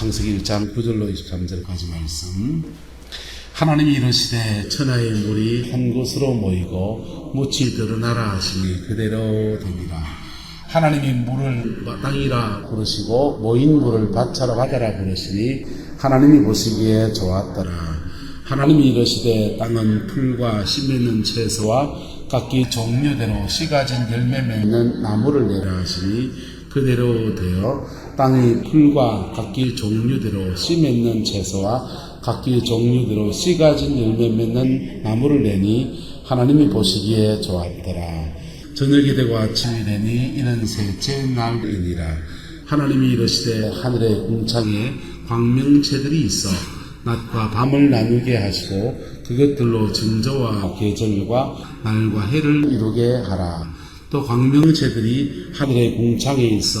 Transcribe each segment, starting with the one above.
창세기 1장 9절로 23절까지 말씀. 하나님이 이르시되 천하의 물이 한 곳으로 모이고 묻이 드러나라 하시니 그대로 되니라. 하나님이 물을 땅이라 부르시고 모인 물을 밭차라 바다라 부르시니 하나님이 보시기에 좋았더라. 하나님이 이르시되 땅은 풀과 씨 맺는 채소와 각기 종류대로 씨 가 진 열매 맺는 나무를 내라 하시니 그대로 되어 땅이 풀과 각기 종류대로 씨 맺는 채소와 각기 종류대로 씨 가진 열매 맺는 나무를 내니 하나님이 보시기에 좋았더라. 저녁이 되고 아침이 되니 이는 셋째 날이니라. 하나님이 이르시되 하늘의 궁창에 광명체들이 있어 낮과 밤을 나누게 하시고 그것들로 증조와 계절과 날과 해를 이루게 하라. 또 광명체들이 하늘의 궁창에 있어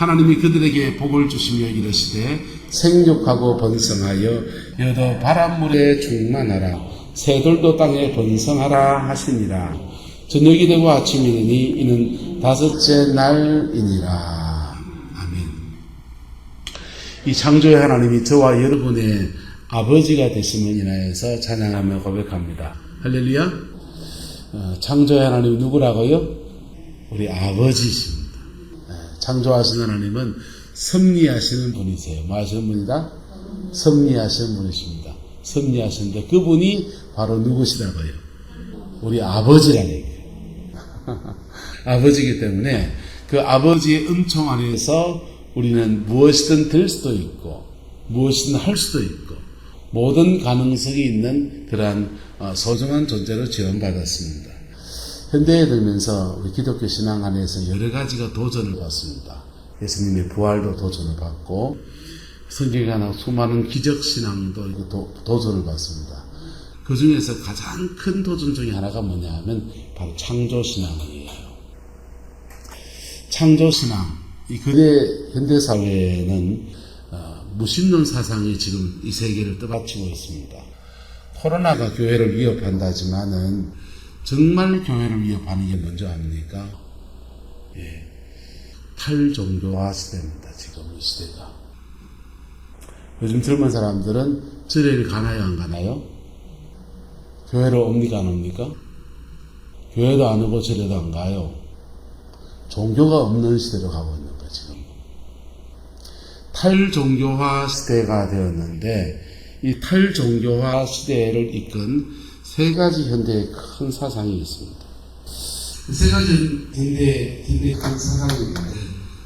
하나님이 그들에게 복을 주시며 이르시되 생육하고 번성하여 여도 바닷물에 충만하라. 새들도 땅에 번성하라 하시니라. 저녁이 되고 아침이 되니 이는 다섯째 날이니라. 아멘. 이 창조의 하나님이 저와 여러분의 아버지가 되심을 인하여서 찬양하며 고백합니다. 할렐루야. 어, 창조의 하나님 누구라고요? 우리 아버지십니다. 예, 창조하신 하나님은 섭리하시는 분이세요. 뭐 하시는 분이다? 섭리하시는 분이십니다. 섭리하시는데 그분이 바로 누구시다고요? 우리 아버지라는 얘기예요. 아버지이기 때문에 그 아버지의 은총 안에서 우리는 무엇이든 될 수도 있고 무엇이든 할 수도 있고 모든 가능성이 있는 그러한 어, 소중한 존재로 지원받았습니다. 현대에 들면서 우리 기독교 신앙 안에서 여러 가지가 도전을 받습니다. 예수님의 부활도 도전을 받고 성경에 관한 수많은 기적 신앙도 도전을 받습니다. 그 중에서 가장 큰 도전 중에 하나가 뭐냐 하면 바로 창조 신앙이에요. 창조 신앙. 이 근대 현대 사회에는 어, 무신론 사상이 지금 이 세계를 떠받치고 있습니다. 코로나가 교회를 위협한다지만은 정말 교회를 위협하는 게 뭔지 압니까? 예. 탈종교화 시대입니다. 지금 이 시대가. 요즘 젊은 사람들은 절에를 가나요, 안 가나요? 교회를 옵니까, 안 옵니까? 교회도 안 오고 절에도 안 가요. 종교가 없는 시대로 가고 있는 거예요, 지금. 탈종교화 시대가 되었는데, 이 탈종교화 시대를 이끈 세 가지 현대의 큰 사상이 있습니다. 그 세 가지 현대, 현대의 큰 사상이 있는데,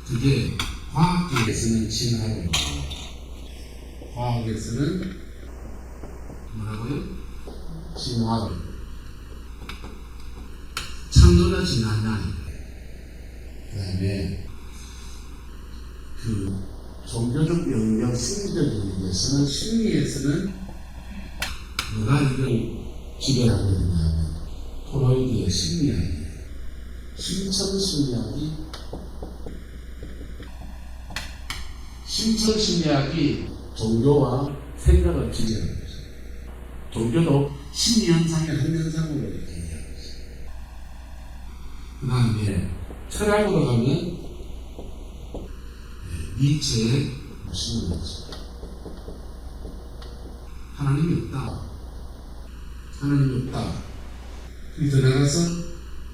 그게 과학계에서는 진화론입니다. 과학에서는 뭐라고요? 진화론. 창조나 진화나. 그 다음에 그 종교적 영역 심리적인 얘기에서는 심리에서는 누가 이걸 지배하고 있냐면 프로이드의 심리학이에요. 심천 심리학이 심천 심리학이 종교와 생각을 지배하는 거죠. 종교도 심리 현상의 한 현상으로 이렇게 얘기하는 거죠. 그 다음에 철학으로 가면 네, 니체의 신론이죠. 하나님이 없다. 하나님이 없다. 그더 나가서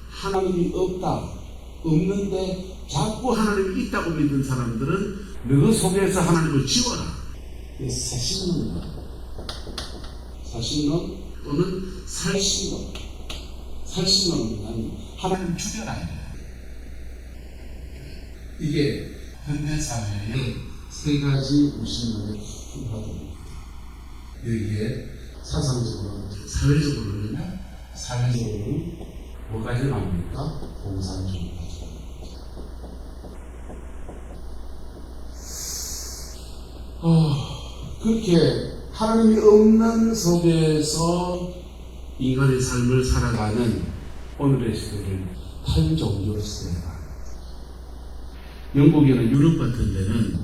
하나님이 없다. 없는데 자꾸 하나님이 있다고 믿는 사람들은 너희 속에서 하나님을 지워라. 사신론입니다. 사신론 또는 살신론. 살신론은 하나님 죽여라. 이게 현대 사회의 세 가지 무신론의 큰 화두입니다. 여기에 사상적으로, 사회적으로는 사회적으로는 뭐가 일어납니까? 공산주의가 어, 그렇게 하나님이 없는 속에서 인간의 삶을 살아가는 오늘의 시대를 탈종교 시대다. 영국이나 유럽 같은 데는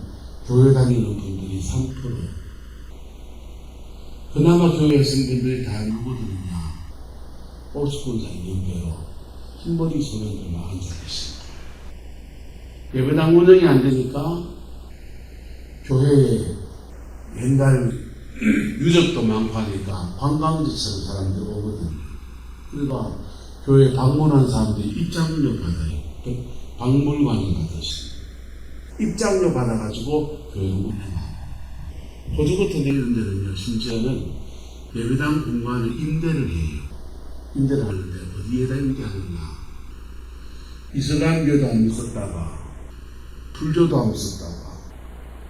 교회 다니는 분들이 3%. 그나마 교회 분들이 다 누구들이냐? 올스쿨자 연대로 흰머리 소년들만 앉아 계십니다. 예배당 운영이 안 되니까 교회에 맨날 유적도 많고 하니까 관광지처럼 사람들이 오거든. 그러니까 교회 방문한 사람들이 입장료 받아요. 그 박물관에 가듯이. 입장료 받아가지고 교회를 운영해요. 호주 같은 데 이런 데는요, 심지어는 예배당 공간을 임대를 해요. 임대를 하는데 어디에다 임대하느냐. 이슬람교도 안 믿었다가, 불교도 안 믿었다가,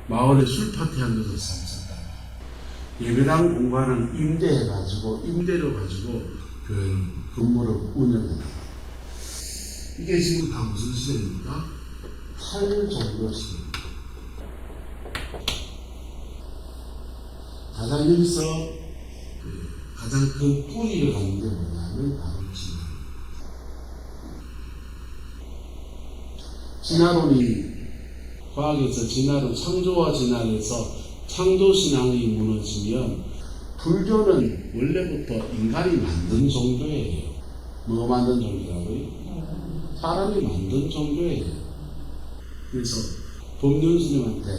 마을에 술 파티 한 데서 삼었다가, 예배당 공간을 임대해가지고, 임대로 가지고, 교회를 근무를 운영해요. 이게 지금 다 무슨 시대입니까? 탈종교 시대입니다. 가장 여기서 그 가장 큰 뿌리를 갖는 게 뭐냐면 바로 진화. 진화론이 과학에서 진화론, 창조와 진화에서 창조신앙이 무너지면 불교는 원래부터 인간이 만든 종교예요. 뭐 만든 종교라고요? 사람이 만든 종교예요. 그래서 법륜스님한테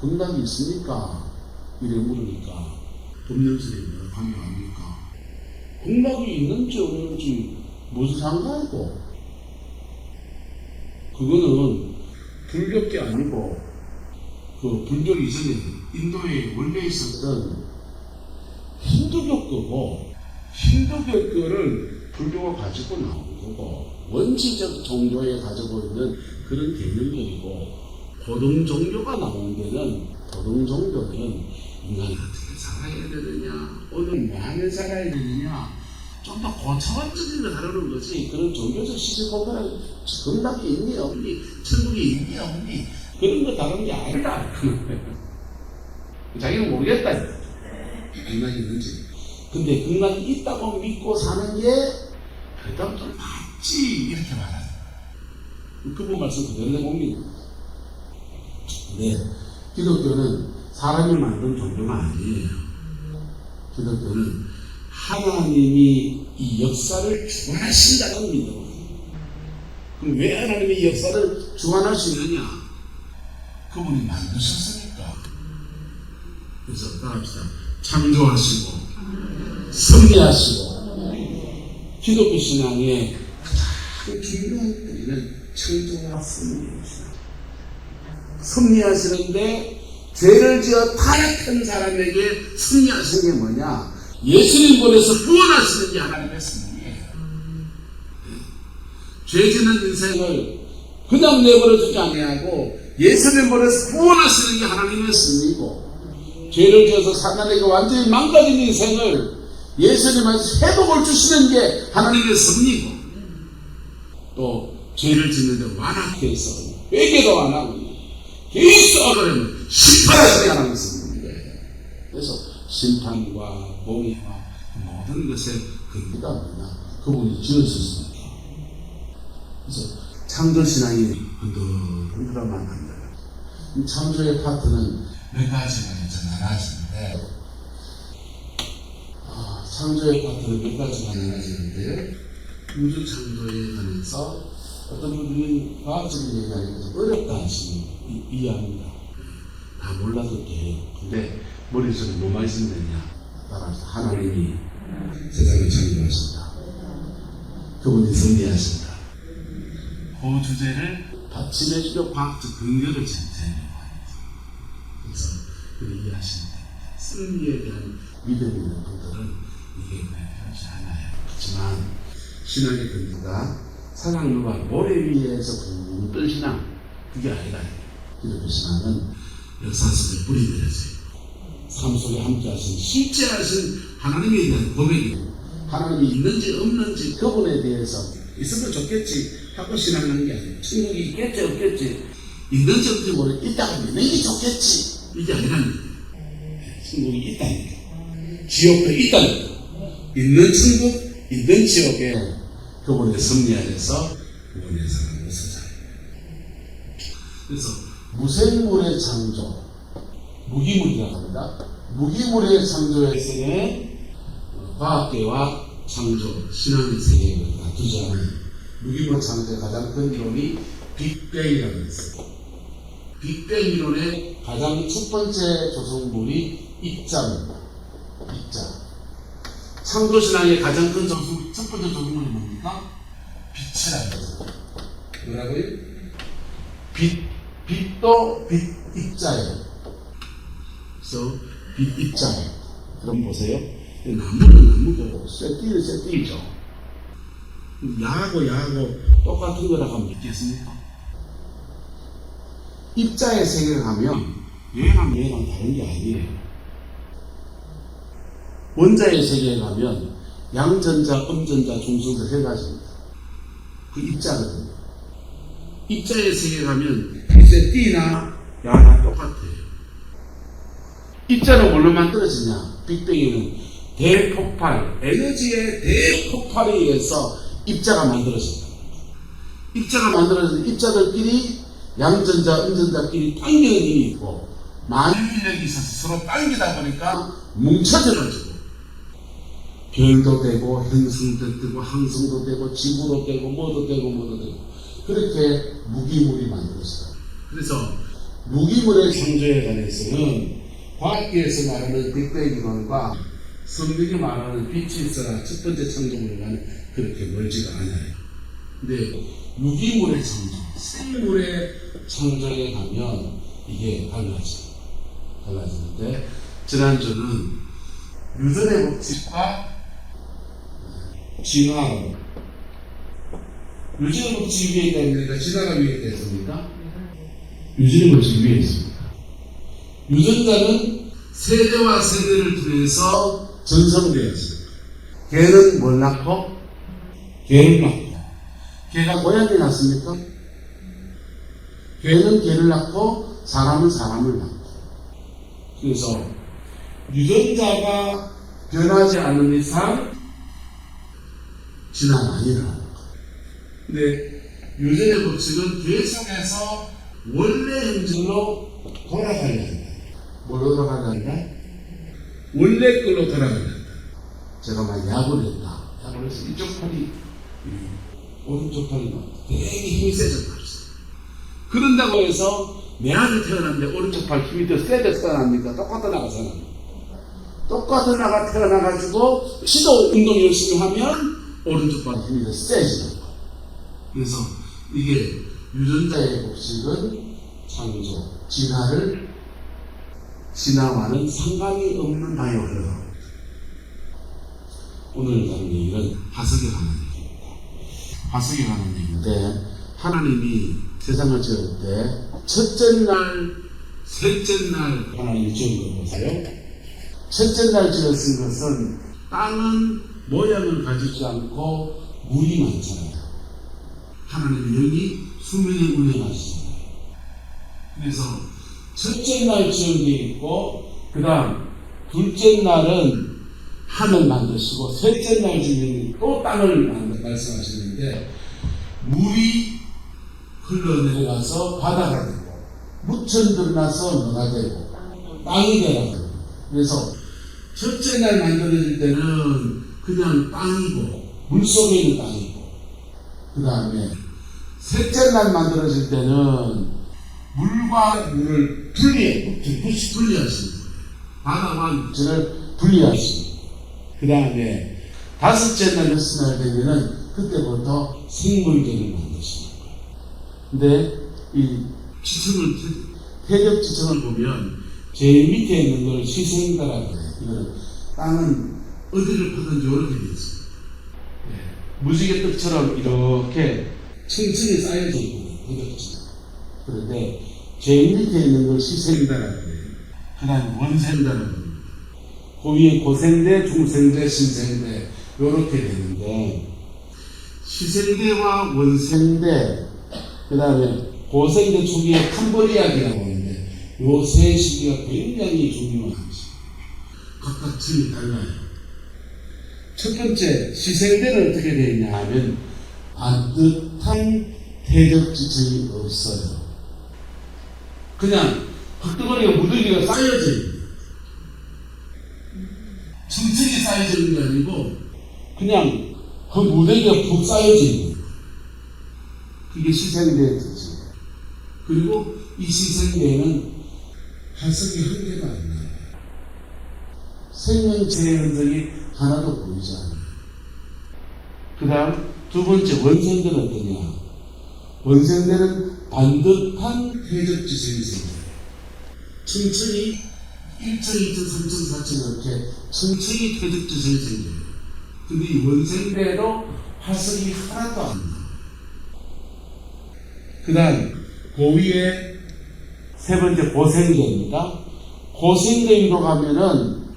금락이 있습니까? 이래 물으니까 법륜스님이 뭐라고 반응합니까? 금락이 있는지 없는지 무슨 상관이고 그거는 불교계 아니고 그 불교 이전에 인도에 원래 있었던 힌두교 거고 힌두교 거를 불교가 가지고 나온 거고 원칙적 종교에 가지고 있는 그런 개념들이고 고등 종교가 나온 데는 고등 종교는 인간이 어떻게 살아야 되느냐 오늘 뭐 하면 살아야 되느냐 좀 더 고차원적인 걸 다루는 거지 그런 종교적 시시콜콜한 정답이 있니 없니 천국이 있니 없니 그런 거 다루는 게 아니다 자기는 모르겠다 인간이 있는지 근데 인간이 있다고 믿고 사는 게 그다음 좀 맞지 이렇게 말하는 그분 말씀 그대로 내봅니다 네. 기독교는 사람이 만든 종교가 아니에요 기독교는 하나님이 이 역사를 주관하신다는 믿음. 그럼 왜 하나님이 이 역사를 주관하시느냐? 그분이 만드셨으니까. 그래서 따라합시다. 창조하시고, 섭리하시고, 기독교 신앙의 가장 중요한 뿌리는 창조와 섭리입니다. 섭리하시는데 죄를 지어 타락한 사람에게 섭리하신 게 뭐냐? 예수님 보내서 구원하시는 게 하나님의 섭리예요. 죄 짓는 인생을 그냥 내버려두지 아니하고 예수님 보내서 구원하시는 게 하나님의 섭리고 죄를 지어서 사단에게 완전히 망가진 인생을 예수님한테 회복을 주시는 게 하나님의 섭리고 또 죄를 짓는데 완악해 해서 회개도 안 하고 계속 그러면 게 하나님의 섭리인 거예요. 그래서 심판과 공의와 모든 것의 근거가 뭐냐? 그분이 지으셨으니까. 그래서 창조신앙이 흔들흔들하면 한다. 이 창조의 파트는 몇 가지가 나눠지는데, 아, 창조의 파트는 몇 가지가 나눠지는데, 우주 창조에 관해서 어떤 분들이 과학적인 얘기하니까 좀 어렵다 하시면 이- 이해합니다. 다 몰라도 돼요. 근데 머릿속에 뭐만 있으면 되냐? 따라서 하나님이 세상을 창조하신다. 그분이 섭리하신다. 그 주제를 받침해주려 과학적 근거를 제시하려고 합니다. 그래서 그걸 이해하시면 됩니다. 섭리에 대한 믿음이 있는 분들은 이게 신앙의 근거가 사랑누가 모래 위에서 붕뜬 신앙 그게 아니라 기독교 신앙은 역사 속에 뿌리 내려져요. 삶 속에 함께 하신 실제 하신 하나님에 대한 고백이에요. 하나님이 있는지 없는지 그분에 대해서 있으면 좋겠지 하고 신앙하는 게 아니에요. 천국이 있겠지 없겠지 있는지 없는지 모르 있다고 믿는 게 좋겠지 이게 아니라는. 천국이 있다니까 지옥도 있다니까 있는 천국 있는 지옥에 그분의 섭리 안에서 그분의 사랑으로 서자 그래서 무생물의 창조 무기물이라고 합니다. 무기물의 창조에서는 과학계와 창조, 신앙의 세계를 다 두자는 무기물 창조의 가장 큰 이론이 빅뱅이라고 있어요. 빅뱅 이론의 가장 첫 번째 조성물이 입자입니다. 입자. 창조신앙의 가장 큰 조성, 첫 번째 조성물이 뭡니까? 빛이라는 거죠. 뭐라고요? 빛, 빛도 빛 입자예요. 그래서 빛 입자예요. 그럼 보세요. 이 나무는 나무고, 쇠띠는 쇠띠죠. 야하고 야하고 똑같은 거라고 하면 믿겠습니까? 입자의 세계를 가면 얘랑 얘랑 다른 게 아니에요. 원자의 세계에 가면 양전자, 음전자, 중성자 세 가지입니다. 그 입자거든요. 입자의 세계에 가면 글쎄 띠나 야나 똑같아요. 입자는 뭘로 만들어지냐? 빅뱅에는 대폭발, 에너지의 대폭발에 의해서 입자가 만들어진다. 입자가 만들어진 입자들끼리 양전자, 음전자끼리 당기는 힘이 있고 만유인력이 있어서 서로 당기다 보니까 뭉쳐져가지고 별도 되고 행성도 되고 항성도 되고 지구도 되고 뭐도 되고 뭐도 되고 그렇게 무기물이 만들어져요. 그래서 무기물의 창조에 관해서는 과학계에서 말하는 빅뱅 이론과 성경이 말하는 빛이 있어라 첫 번째 창조물과는 그렇게 멀지가 않아요. 근데 무기물의 창조, 생물의 창조에 가면 이게 달라져요. 달라지는데 지난주는 유전의 법칙과 진화론 유전의 법칙 위에 있다니까 진화가 위에 있습니까? 유전의 법칙 위에 있습니다. 유전자는 세대와 세대를 통해서 전성되었습니다. 개는 뭘 낳고? 개를 낳고. 개가 고양이 낳습니까? 개는 개를 낳고 사람은 사람을 낳고. 그래서 유전자가 변하지 않는 이상 일어나는 거예요. 근데 유전의 법칙은 계속해서 원래 형질로 돌아가야 한다. 뭘로 돌아가야 한다? 원래 걸로 돌아가야 한다. 제가 막 야구를 했다. 야구를 해서 이쪽 팔이 음, 오른쪽 팔이 막 되게 힘이 세졌다. 그런다고 해서 내 아들 태어났는데 오른쪽 팔 힘이 더 세져서 태어납니까? 똑같아 나가잖아. 똑같아 나가 태어나가지고 시도 운동 열심히 하면 오른쪽 팔 힘이 더 거야. 그래서 이게 유전자의 법칙은 창조, 진화를 진화와는 상관이 없는 흘러갑니다. 오늘 다룬 얘기는 화석에 관한 얘기입니다. 화석에 관한 얘기인데 하나님이 세상을 지을 때 첫째 날, 셋째 날 하나님이 지은 걸 보세요. 첫째 날 지었은 것은 땅은 모양을 가지지 않고 물이 많잖아요. 하나님의 영이 수면에 운행하시잖아요. 그래서 첫째 날 지은 게 있고 그 다음 둘째 날은 하늘 만드시고 셋째 날 주면 또 땅을 만드 말씀하시는데 물이 흘러내려가서 바다가 되고 무천 드러나서 너가 되고 땅이 되라고 그래서 첫째 날 만들어질 때는 그냥 땅이고 물속에 있는 땅이고 그 다음에 셋째 날 만들어질 때는 물과 물을 분리해, 분리하시는 거예요. 바다와 육지를 분리하시는 그 다음에 다섯째 날, 여섯 날 되면은 그때부터 생물계를 만드시는 거예요. 근데 이 지층을, 태적 지층을 보면 제일 밑에 있는 걸 시생다라고 해요. 이거는 땅은 어디를 파든지 되어 있습니다. 예. 무지개떡처럼 이렇게 층층이 쌓여져 있거든요. 도덕지. 그런데 제일 밑에 있는 걸 시생다라고 해요. 그 다음에 원생다라고 합니다. 그 위에 고생대, 중생대, 신생대 요렇게 되는데 시생대와 원생대 그 다음에 고생대 초기에 캄보리아기라고 하는데 요 세 시기가 굉장히 중요한 것입니다. 각각 층이 달라요. 첫 번째 시생대는 어떻게 되어 있냐 하면 반듯 한 대적 지층이 없어요. 그냥 흙덩어리가 무더기가 층층이 쌓여져 있는 게 아니고 그냥 그 무더기가 푹 거예요. 그게 시생대의 특징이에요. 그리고 이 시생대에는 화석이 한 개가 안 나요. 생명체의 흔적이 하나도 보이지 않아요. 그 다음 두 번째 원생대는 어떠냐? 원생대는 반듯한 해적지성이 생겨요. 층층이 1층, 2층, 3층, 4층 이렇게 층층이 해적지성이 생겨요. 근데 이 원생대도 화석이 하나도 안 나요. 그 다음 그 위에 세 번째 고생대입니다. 고생대 위로 가면은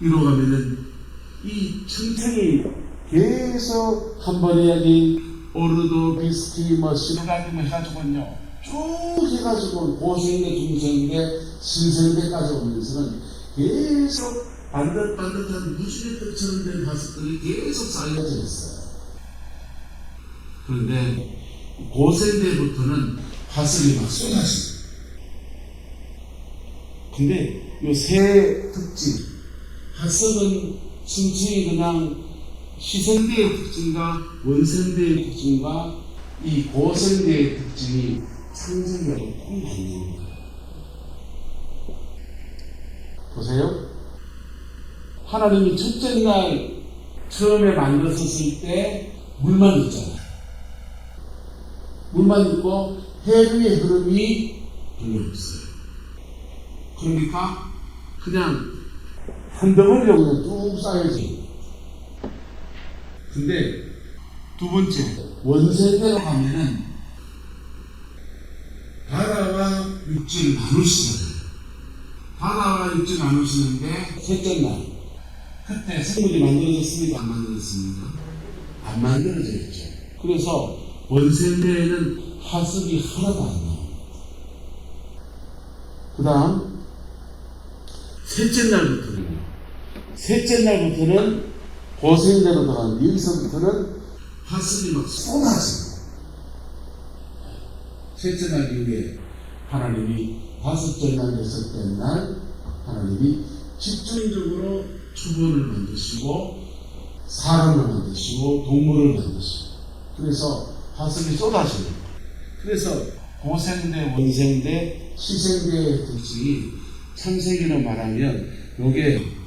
위로 가면은 이 층층이 계속 한 번에 여기 오르도 비스키 뭐 시가지고 해가지고요 쭉 해가지고 고생대 중생대 신생대까지 오면서는 계속 반듯반듯한 무지개떡처럼 된 화석들이 계속 쌓여져 있어요. 그런데 고생대부터는 화석이 막 쏟아져요. 근데 요세 특징 화석은 층층이 그냥 시생대의 특징과 원생대의 특징과 이 고생대의 특징이 상징적으로 꼭 맞는 거예요. 보세요. 하나님이 첫째 날 처음에 만들었을 때 물만 있잖아요. 물만 있고 해류의 흐름이 별로 없어요. 그러니까 그냥 한 덩어리로 그냥 쭉 쌓여져 있는 근데 두 번째 원세대로 가면은 바다와 육지를 나누시잖아요. 바다와 육지를 나누시는데 셋째 날 그때 생물이 만들어졌습니까? 안 만들어졌습니까? 안 만들어져 있죠. 그래서 원세대에는 화석이 하나도 안 나옵니다. 그 다음 셋째 날부터는요. 셋째 날부터는 고생대로 들어가는 여기서부터는 화석이 막 쏟아지고 셋째 날 이후에 하나님이 다섯째 날, 여섯째 날 하나님이 집중적으로 초본을 만드시고 사람을 만드시고 동물을 만드시고 그래서 화석이 쏟아지는 거예요. 그래서 고생대, 원생대, 시생대의 특징이 창세기로 말하면 요게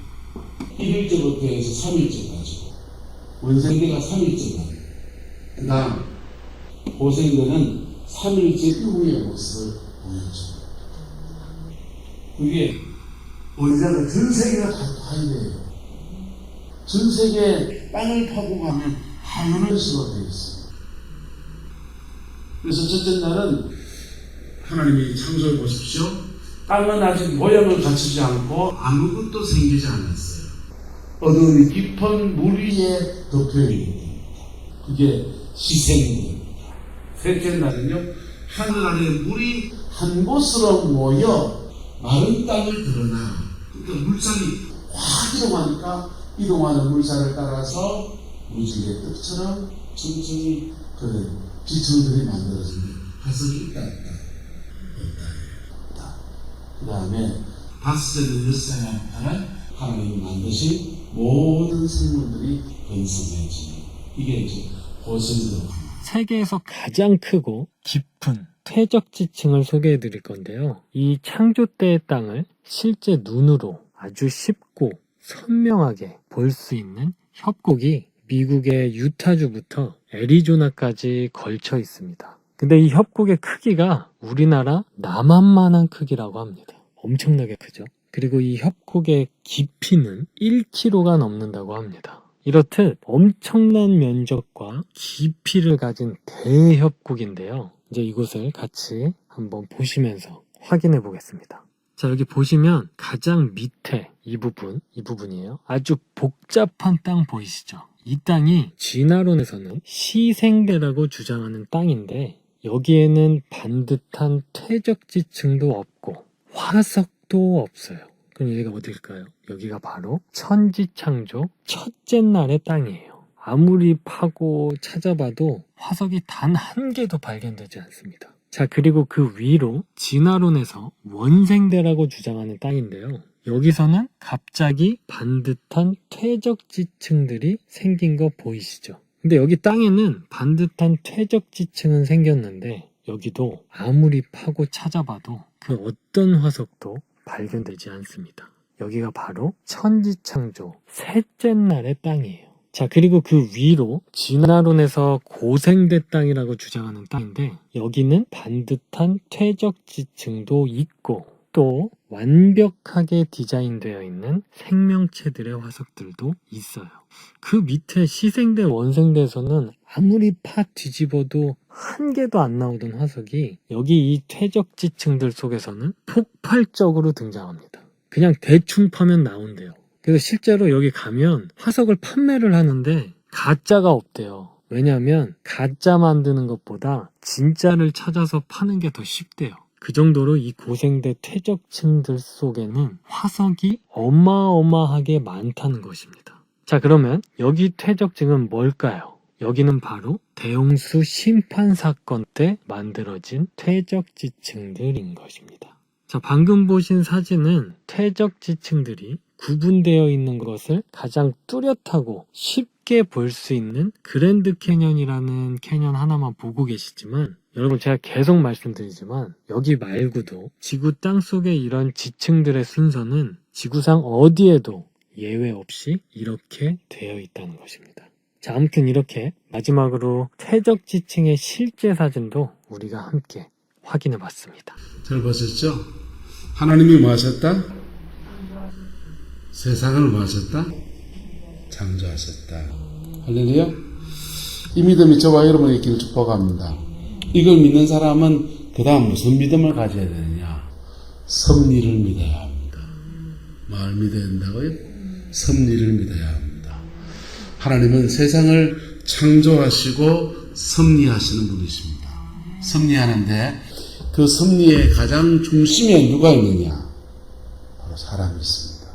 1일째부터 해서 3일째까지 원생대가 3일째까지 그 다음 고생대는 3일째 이후의 모습을 보여줍니다. 그게 언제나 전 세계가 다 하이네요. 전 세계 땅을 파고 가면 하늘을 식으로 되어 있습니다. 그래서 첫째 날은 하나님이 창조해 보십시오. 땅은 아직 모양을 갖추지 않고 아무것도 생기지 않았어요. 어두운 깊은 물 위에 덮여 있는 겁니다. 그게 시생입니다. 셋째 날은요, 하늘 아래 물이 한 곳으로 모여 마른 땅을 드러나. 그러니까 물살이 확 이동하니까 이동하는 물살을 따라서 무지개 떡처럼 천천히 그런 지층들이 만들어집니다. 화석이 있다, 있다, 없다. 그 다음에 다섯째는 여섯째부터는 하나님이 만드신 모든 생물들이 번성해지는 이게 이제 합니다. 세계에서 가장 크고 깊은 퇴적 지층을 소개해 드릴 건데요. 이 창조 때의 땅을 실제 눈으로 아주 쉽고 선명하게 볼 수 있는 협곡이 미국의 유타주부터 애리조나까지 걸쳐 있습니다. 근데 이 협곡의 크기가 우리나라 남한만한 크기라고 합니다. 엄청나게 크죠. 그리고 이 협곡의 깊이는 1km가 넘는다고 합니다. 이렇듯 엄청난 면적과 깊이를 가진 대협곡인데요. 이제 이곳을 같이 한번 보시면서 확인해 보겠습니다. 자, 여기 보시면 가장 밑에 이 부분, 이 부분이에요. 아주 복잡한 땅 보이시죠? 이 땅이 진화론에서는 시생대라고 주장하는 땅인데 여기에는 반듯한 퇴적지층도 없고 화석 도 없어요. 그럼 여기가 어딜까요? 여기가 바로 천지창조 첫째 날의 땅이에요. 아무리 파고 찾아봐도 화석이 단 한 개도 발견되지 않습니다. 자, 그리고 그 위로 진화론에서 원생대라고 주장하는 땅인데요. 여기서는 갑자기 반듯한 퇴적지층들이 생긴 거 보이시죠? 근데 여기 땅에는 반듯한 퇴적지층은 생겼는데 여기도 아무리 파고 찾아봐도 그 어떤 화석도 발견되지 않습니다. 여기가 바로 천지창조 셋째 날의 땅이에요. 자, 그리고 그 위로 진화론에서 고생대 땅이라고 주장하는 땅인데 여기는 반듯한 퇴적지층도 있고 또 완벽하게 디자인되어 있는 생명체들의 화석들도 있어요. 그 밑에 시생대 원생대에서는 아무리 파 뒤집어도 한 개도 안 나오던 화석이 여기 이 퇴적지층들 속에서는 폭발적으로 등장합니다. 그냥 대충 파면 나온대요. 그래서 실제로 여기 가면 화석을 판매를 하는데 가짜가 없대요. 왜냐하면 가짜 만드는 것보다 진짜를 찾아서 파는 게 더 쉽대요. 그 정도로 이 고생대 퇴적층들 속에는 화석이 어마어마하게 많다는 것입니다. 자, 그러면 여기 퇴적층은 뭘까요? 여기는 바로 대홍수 심판 사건 때 만들어진 퇴적지층들인 것입니다. 자, 방금 보신 사진은 퇴적지층들이 구분되어 있는 것을 가장 뚜렷하고 쉽게 볼 수 있는 그랜드 캐년이라는 캐년 하나만 보고 계시지만 여러분 제가 계속 말씀드리지만 여기 말고도 지구 땅 속에 이런 지층들의 순서는 지구상 어디에도 예외 없이 이렇게 되어 있다는 것입니다. 자, 아무튼 이렇게 마지막으로 퇴적 지층의 실제 사진도 우리가 함께 확인해 봤습니다. 잘 보셨죠? 하나님이 뭐 하셨다? 세상을 뭐 하셨다? 창조하셨다. 할렐루야. 이 믿음이 저와 여러분의 길을 축복합니다. 이걸 믿는 사람은 그 다음 무슨 믿음을 가져야 되느냐? 섭리를 믿어야 합니다. 뭘 믿어야 된다고요? 섭리를 믿어야 합니다. 하나님은 세상을 창조하시고 섭리하시는 분이십니다. 섭리하는데 그 섭리의 가장 중심에 누가 있느냐? 바로 사람이 있습니다.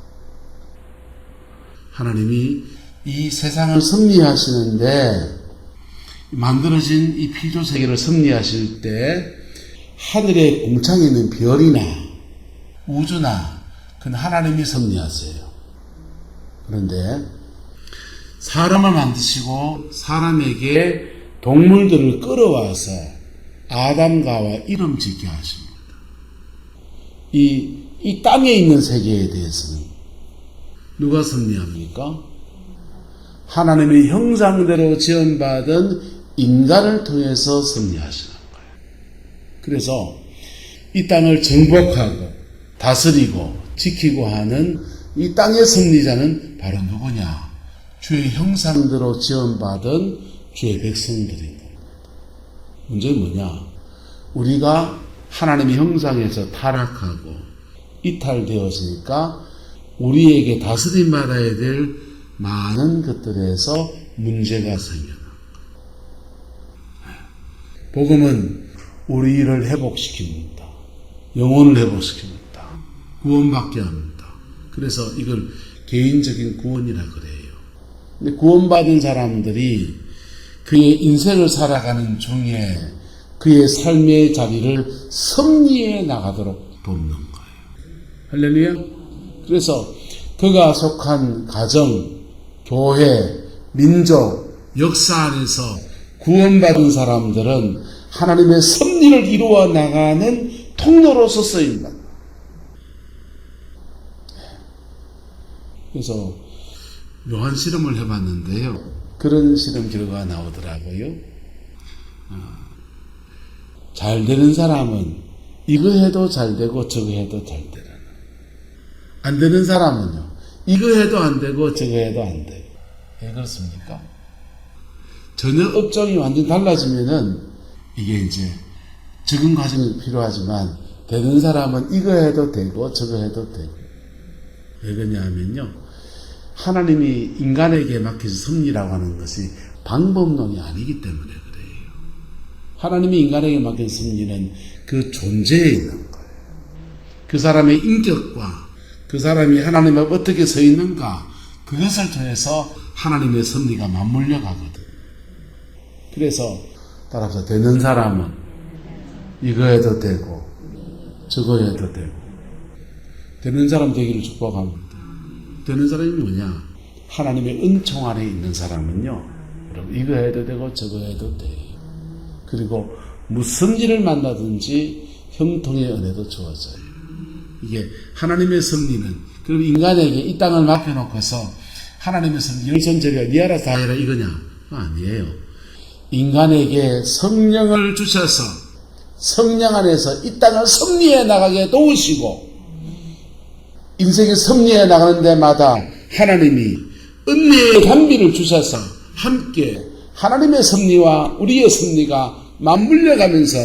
하나님이 이 세상을 섭리하시는데 만들어진 이 피조 세계를 섭리하실 때 하늘에 공창에 있는 별이나 우주나 그건 하나님이 섭리하세요. 그런데 사람을 만드시고 사람에게 동물들을 끌어와서 아담가와 이름 짓게 하십니다. 이, 이 땅에 있는 세계에 대해서는 누가 섭리합니까? 하나님의 형상대로 지원받은 인간을 통해서 섭리하시는 거예요. 그래서 이 땅을 정복하고 다스리고 지키고 하는 이 땅의 섭리자는 바로 누구냐? 주의 형상대로 지원받은 주의 백성들인 겁니다. 문제는 뭐냐? 우리가 하나님의 형상에서 타락하고 이탈되었으니까 우리에게 다스림 받아야 될 많은 것들에서 문제가 생겨나. 복음은 우리를 회복시킵니다. 영혼을 회복시킵니다. 구원받게 합니다. 그래서 이걸 개인적인 구원이라 그래요. 근데 구원받은 사람들이 그의 인생을 살아가는 중에 그의 삶의 자리를 섭리해 나가도록 돕는 거예요. 할렐루야. 그래서 그가 속한 가정, 교회, 민족, 역사 안에서 구원받은 사람들은 하나님의 섭리를 이루어 나가는 통로로서 쓰입니다. 그래서 묘한 실험을 해봤는데요. 그런 실험 결과가 나오더라고요. 어, 잘 되는 사람은 이거 해도 잘 되고 저거 해도 잘 되는. 안 되는 사람은요. 이거 해도 안 되고 저거 해도 안 되고. 왜 그렇습니까? 전혀 업종이 완전 달라지면은 이게 이제 적응 과정이 필요하지만 되는 사람은 이거 해도 되고 저거 해도 되고 왜 그러냐면요 하나님이 인간에게 맡기신 섭리라고 하는 것이 방법론이 아니기 때문에 그래요. 하나님이 인간에게 맡긴 섭리는 그 존재에 있는 거예요. 그 사람의 인격과 그 사람이 하나님 앞에 어떻게 서 있는가 그것을 통해서 하나님의 섭리가 맞물려 가거든. 그래서 따라서 되는 사람은 이거 해도 되고 저거 해도 되고 되는 사람 되기를 축복합니다. 되는 사람이 뭐냐? 하나님의 은총 안에 있는 사람은요. 여러분 이거 해도 되고 저거 해도 돼. 그리고 무슨 일을 만나든지 형통의 은혜도 주어져요. 이게 하나님의 섭리는 그럼 인간에게 이 땅을 맡겨놓고서 하나님의 섭리 열선제가 니 알아서 다 해라 이거냐? 아니에요. 인간에게 성령을 주셔서 성령 안에서 이 땅을 섭리해 나가게 도우시고 인생의 섭리해 나가는 데마다 하나님이 은혜의 단비를 주셔서 함께 하나님의 섭리와 우리의 섭리가 맞물려 가면서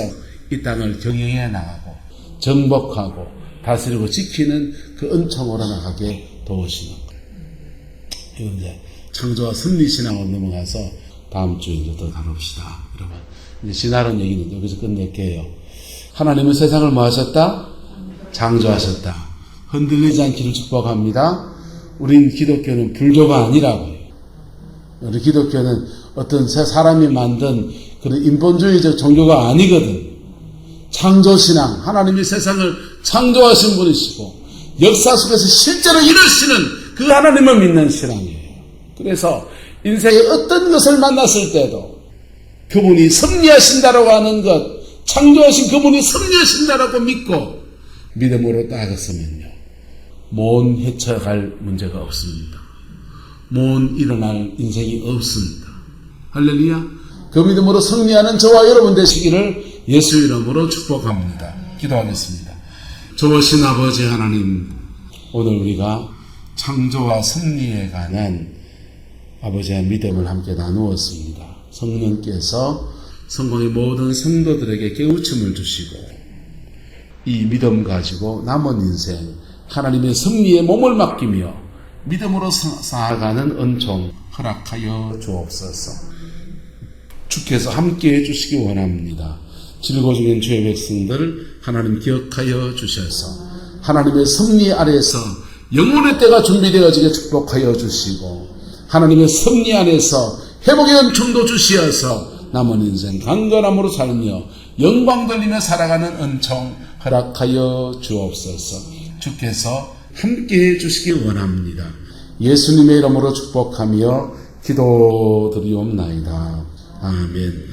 이 땅을 경영해 나가고 정복하고 다스리고 지키는 그 은총으로 나가게 도우시는 거예요. 이건 이제 창조와 섭리 신앙으로 넘어가서 다음 주에 이제 더 다룹시다. 여러분. 이제 신하는 얘기는 여기서 끝낼게요. 하나님은 세상을 뭐 하셨다? 창조하셨다. 흔들리지 않기를 축복합니다. 우린 기독교는 불교가 아니라고요. 우리 기독교는 어떤 새 사람이 만든 그런 인본주의적 종교가 아니거든. 창조신앙, 하나님이 세상을 창조하신 분이시고, 역사 속에서 실제로 일하시는 그 하나님을 믿는 신앙이에요. 그래서 인생의 어떤 것을 만났을 때도 그분이 섭리하신다라고 하는 것, 창조하신 그분이 섭리하신다라고 믿고 믿음으로 따랐으면요. 못 헤쳐갈 문제가 없습니다. 못 일어날 인생이 없습니다. 할렐루야. 그 믿음으로 승리하는 저와 여러분 되시기를 예수 이름으로 축복합니다. 기도하겠습니다. 좋으신 아버지 하나님, 오늘 우리가 창조와 승리에 관한 아버지의 믿음을 함께 나누었습니다. 성령께서 성공의 모든 성도들에게 깨우침을 주시고 이 믿음 가지고 남은 인생 하나님의 승리에 몸을 맡기며 믿음으로 쌓아가는 은총 허락하여 주옵소서. 주께서 함께 해주시기 원합니다. 질고 중인 주의 백성들 하나님 기억하여 주셔서 하나님의 섭리 아래서 영혼의 때가 준비되어지게 축복하여 주시고 하나님의 섭리 안에서 회복의 은총도 주시어서 남은 인생 강건함으로 살며 영광 돌리며 살아가는 은총 허락하여 주옵소서 주께서 함께 해주시기 원합니다. 예수님의 이름으로 축복하며 기도드리옵나이다. 아멘.